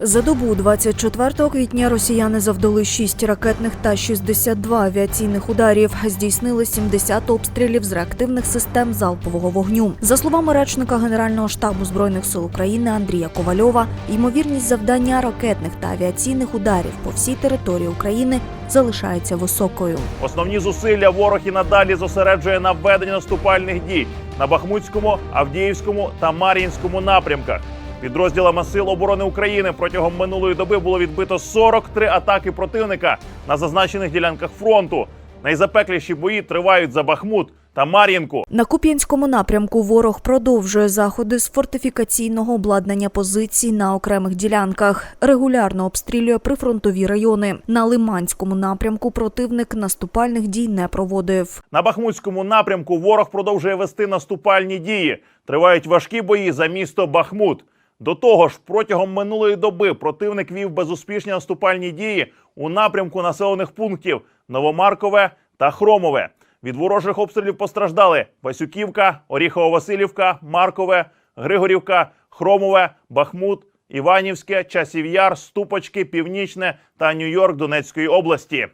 За добу 24 квітня росіяни завдали 6 ракетних та 62 авіаційних ударів. Здійснили 70 обстрілів з реактивних систем залпового вогню. За словами речника Генерального штабу збройних сил України Андрія Ковальова, ймовірність завдання ракетних та авіаційних ударів по всій території України залишається високою. Основні зусилля ворог і надалі зосереджує на введенні наступальних дій на Бахмутському, Авдіївському та Мар'їнському напрямках. Підрозділами Сил оборони України протягом минулої доби було відбито 43 атаки противника на зазначених ділянках фронту. Найзапекліші бої тривають за Бахмут та Мар'їнку. На Куп'янському напрямку ворог продовжує заходи з фортифікаційного обладнання позицій на окремих ділянках. Регулярно обстрілює прифронтові райони. На Лиманському напрямку противник наступальних дій не проводив. На Бахмутському напрямку ворог продовжує вести наступальні дії. Тривають важкі бої за місто Бахмут. До того ж, протягом минулої доби противник вів безуспішні наступальні дії у напрямку населених пунктів Новомаркове та Хромове. Від ворожих обстрілів постраждали Васюківка, Оріхово-Василівка, Маркове, Григорівка, Хромове, Бахмут, Іванівське, Часів'яр, Ступочки, Північне та Нью-Йорк Донецької області.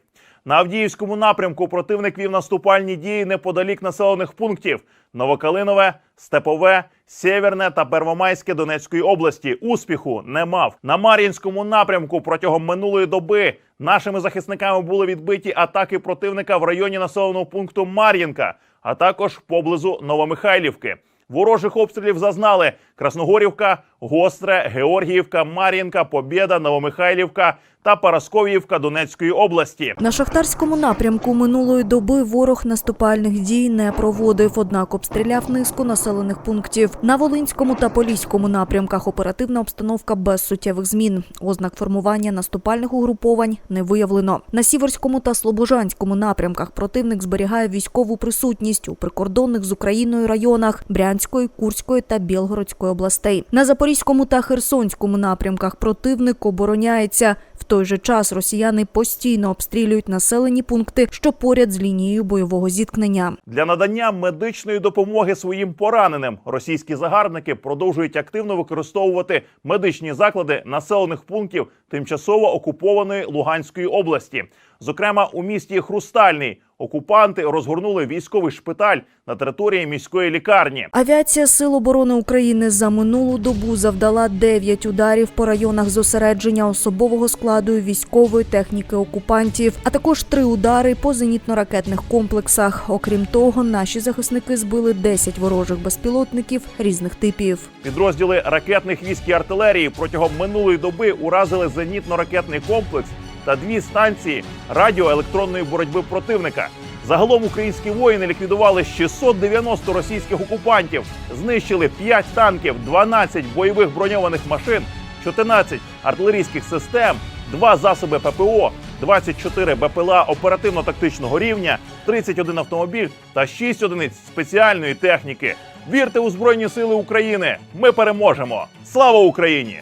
На Авдіївському напрямку противник вів наступальні дії неподалік населених пунктів Новокалинове, Степове, Сєвєрне та Первомайське Донецької області. Успіху не мав. На Мар'їнському напрямку протягом минулої доби нашими захисниками були відбиті атаки противника в районі населеного пункту Мар'їнка, а також поблизу Новомихайлівки. Ворожих обстрілів зазнали Красногорівка, Гостре, Георгіївка, Мар'їнка, Побєда, Новомихайлівка та Парасковіївка Донецької області. На шахтарському напрямку минулої доби ворог наступальних дій не проводив, однак обстріляв низку населених пунктів. На Волинському та Поліському напрямках оперативна обстановка без суттєвих змін. Ознак формування наступальних угруповань не виявлено. На Сіверському та Слобожанському напрямках противник зберігає військову присутність у прикордонних з Україною районах Брянської, Курської та Білгородської областей. На Запорізькому та Херсонському напрямках противник обороняється. В той же час росіяни постійно обстрілюють населені пункти, що поряд з лінією бойового зіткнення. Для надання медичної допомоги своїм пораненим російські загарбники продовжують активно використовувати медичні заклади населених пунктів тимчасово окупованої Луганської області. Зокрема, у місті Хрустальний окупанти розгорнули військовий шпиталь на території міської лікарні. Авіація Сил оборони України за минулу добу завдала 9 ударів по районах зосередження особового складу і військової техніки окупантів, а також три удари по зенітно-ракетних комплексах. Окрім того, наші захисники збили 10 ворожих безпілотників різних типів. Підрозділи ракетних військ і артилерії протягом минулої доби уразили зенітно-ракетний комплекс та дві станції радіоелектронної боротьби противника. Загалом українські воїни ліквідували 690 російських окупантів, знищили 5 танків, 12 бойових броньованих машин, 14 артилерійських систем, 2 засоби ППО, 24 БПЛА оперативно-тактичного рівня, 31 автомобіль та 6 одиниць спеціальної техніки. Вірте у Збройні Сили України! Ми переможемо! Слава Україні!